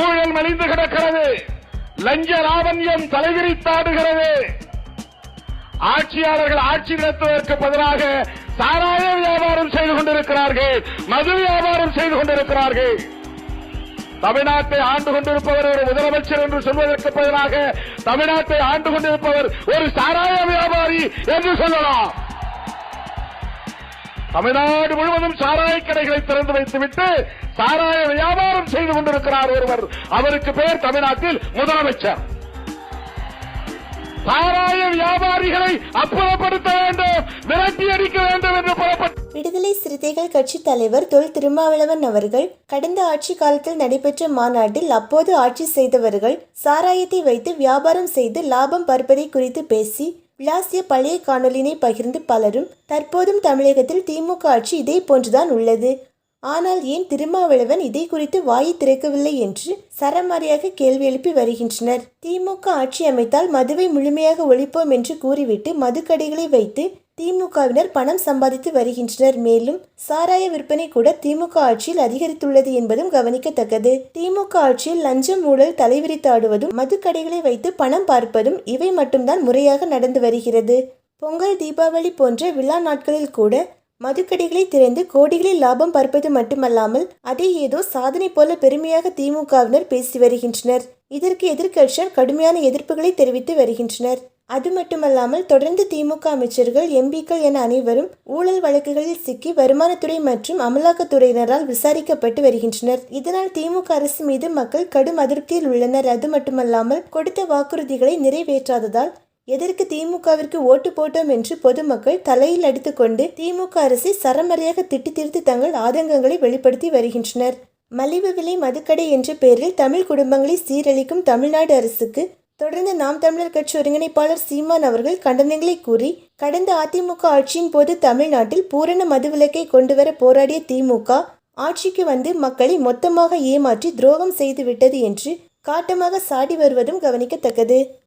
ஊழல் மலிந்து கிடக்கிறது. லஞ்ச லாவண்யம் தலைவிரித்தாடுகிறது ஆட்சியாளர்கள் ஆட்சி நடத்துவதற்கு பதிலாக சாராய வியாபாரம் செய்து கொண்டிருக்கிறார்கள் மது வியாபாரம் செய்து கொண்டிருக்கிறார்கள். தமிழ்நாட்டை ஆண்டு கொண்டிருப்பவர் ஒரு முதலமைச்சர் என்று சொல்வதற்கு பதிலாக தமிழ்நாட்டை ஆண்டு கொண்டிருப்பவர் ஒரு சாராய வியாபாரி என்று சொல்லலாம். தமிழ்நாடு முழுவதும் சாராய கடைகளை திறந்து வைத்துவிட்டு சாராய வியாபாரம் செய்து கொண்டிருக்கிறார் ஒருவர். அவருக்கு பெயர் தமிழ்நாட்டில் முதலமைச்சர். சாராய வியாபாரிகளை அப்புறப்படுத்த வேண்டும் விரட்டி அடிக்க வேண்டும் என்று புறப்பட்டு விடுதலை சிறுத்தைகள் கட்சி தலைவர் தொல் திருமாவளவன் அவர்கள் கடந்த ஆட்சி காலத்தில் நடைபெற்ற மாநாட்டில் அப்போது ஆட்சி செய்தவர்கள் சாராயத்தை வைத்து வியாபாரம் செய்து லாபம் பார்ப்பதை குறித்து பேசி விளாசிய பழைய காணொலினை பகிர்ந்து பலரும் தற்போதும் தமிழகத்தில் திமுக ஆட்சி இதே போன்றுதான் உள்ளது. ஆனால் ஏன் திருமாவளவன் இதை குறித்து வாயை திறக்கவில்லை என்று சரமாரியாக கேள்வி எழுப்பி வருகின்றனர். திமுக ஆட்சி அமைத்தால் மதுவை முழுமையாக ஒழிப்போம் என்று கூறிவிட்டு மதுக்கடைகளை வைத்து திமுகவினர் பணம் சம்பாதித்து வருகின்றனர். மேலும் சாராய விற்பனை கூட திமுக ஆட்சியில் அதிகரித்துள்ளது என்பதும் கவனிக்கத்தக்கது. திமுக ஆட்சியில் லஞ்சம் ஊழல் தலைவிரித்தாடுவதும் மதுக்கடைகளை வைத்து பணம் பார்ப்பதும் இவை மட்டும்தான் முறையாக நடந்து வருகிறது. பொங்கல் தீபாவளி போன்ற விழா நாட்களில் கூட மதுக்கடைகளை திறந்து கோடிகளில் லாபம் பார்ப்பது மட்டுமல்லாமல் அதை ஏதோ சாதனை போல பெருமையாக திமுகவினர் பேசி வருகின்றனர். இதற்கு எதிர்க்கட்சியார் கடுமையான எதிர்ப்புகளை தெரிவித்து வருகின்றனர். அது மட்டுமல்லாமல் தொடர்ந்து திமுக அமைச்சர்கள் எம்பிக்கள் என அனைவரும் ஊழல் வழக்குகளில் சிக்கி வருமானத்துறை மற்றும் அமலாக்கத்துறையினரால் விசாரிக்கப்பட்டு வருகின்றனர். இதனால் திமுக அரசு மீது மக்கள் கடும் அதிருப்தியில் உள்ளனர். அது மட்டுமல்லாமல் கொடுத்த வாக்குறுதிகளை நிறைவேற்றாததால் எதற்கு திமுகவிற்கு ஓட்டு போட்டோம் என்று பொதுமக்கள் தலையில் அடித்துக்கொண்டு திமுக அரசை சரமறையாக திட்டி திருத்தி தங்கள் ஆதங்கங்களை வெளிப்படுத்தி வருகின்றனர். மலிவு விலை மதுக்கடை என்ற பெயரில் தமிழ் குடும்பங்களை சீரழிக்கும் தமிழ்நாடு அரசுக்கு தொடர்ந்து நாம் தமிழர் கட்சி ஒருங்கிணைப்பாளர் சீமான் அவர்கள் கண்டனங்களை கூறி கடந்த அதிமுக ஆட்சியின் போது தமிழ்நாட்டில் பூரண மதுவிலக்கை கொண்டுவர போராடிய திமுக ஆட்சிக்கு வந்து மக்களை மொத்தமாக ஏமாற்றி துரோகம் செய்துவிட்டது என்று காட்டமாக சாடி வருவதும் கவனிக்கத்தக்கது.